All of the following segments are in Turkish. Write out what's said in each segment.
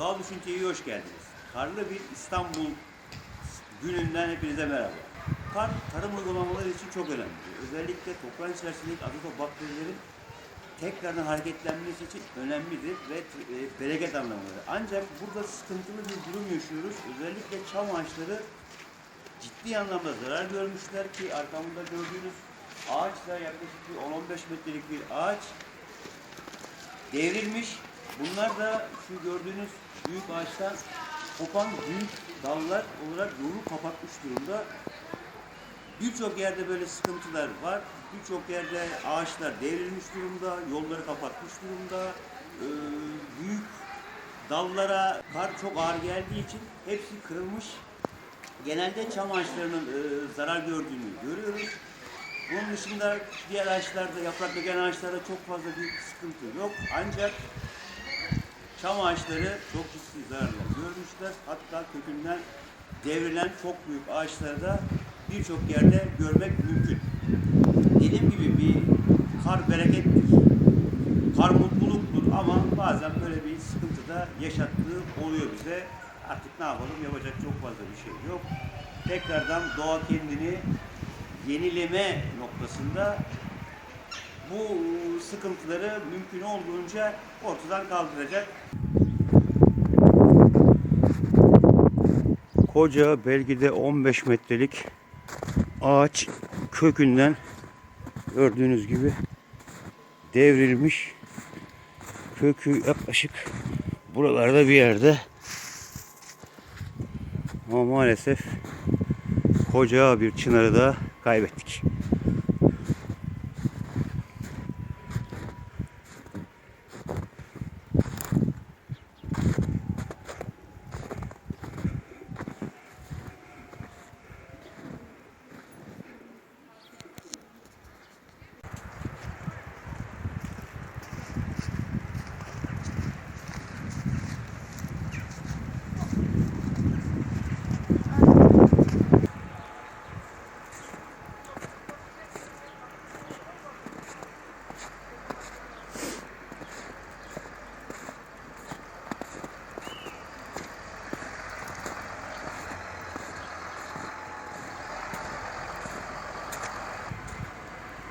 Doğal Düşünce'ye hoş geldiniz. Karlı bir İstanbul gününden hepinize merhaba. Kar, tarım uygulamaları için çok önemli. Özellikle toprağın içerisindeki azotobakterilerin tekrardan hareketlenmesi için önemlidir ve e, bereket anlamında. Ancak burada sıkıntılı bir durum yaşıyoruz. Özellikle çam ağaçları ciddi anlamda zarar görmüşler ki arkamda gördüğünüz ağaçlar yaklaşık bir 10-15 metrelik bir ağaç devrilmiş. Bunlar da şu gördüğünüz büyük ağaçtan kopan büyük dallar olarak yolu kapatmış durumda. Birçok yerde böyle sıkıntılar var. Birçok yerde ağaçlar devrilmiş durumda, yolları kapatmış durumda. Ee, büyük dallara kar çok ağır geldiği için hepsi kırılmış. Genelde çam ağaçlarının e, zarar gördüğünü görüyoruz. Bunun dışında diğer ağaçlarda, yaprak döken ağaçlarda çok fazla bir sıkıntı yok. Ancak çam ağaçları çok ciddi zararlar görmüşler. Hatta kökünden devrilen çok büyük ağaçları da birçok yerde görmek mümkün. Dediğim gibi bir kar berekettir. Kar mutluluktur ama bazen böyle bir sıkıntı da yaşattığı oluyor bize. Artık ne yapalım yapacak çok fazla bir şey yok. Tekrardan doğa kendini yenileme noktasında bu sıkıntıları mümkün olduğunca ortadan kaldıracak. Koca belki de 15 metrelik ağaç kökünden gördüğünüz gibi devrilmiş. Kökü yaklaşık buralarda bir yerde. Ama maalesef koca bir çınarı da kaybettik.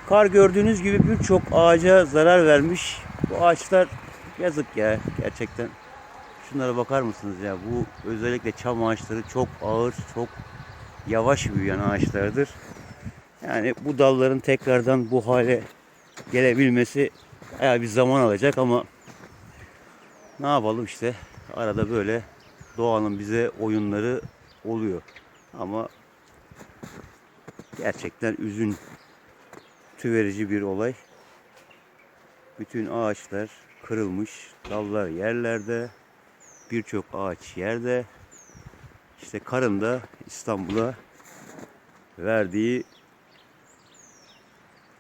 Kar gördüğünüz gibi birçok ağaca zarar vermiş. Bu ağaçlar yazık ya gerçekten. Şunlara bakar mısınız ya? Bu özellikle çam ağaçları çok ağır, çok yavaş büyüyen ağaçlardır. Yani bu dalların tekrardan bu hale gelebilmesi bayağı bir zaman alacak ama ne yapalım işte arada böyle doğanın bize oyunları oluyor. Ama gerçekten üzün verici bir olay. Bütün ağaçlar kırılmış, dallar yerlerde, birçok ağaç yerde. İşte karın da İstanbul'a verdiği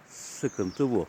sıkıntı bu.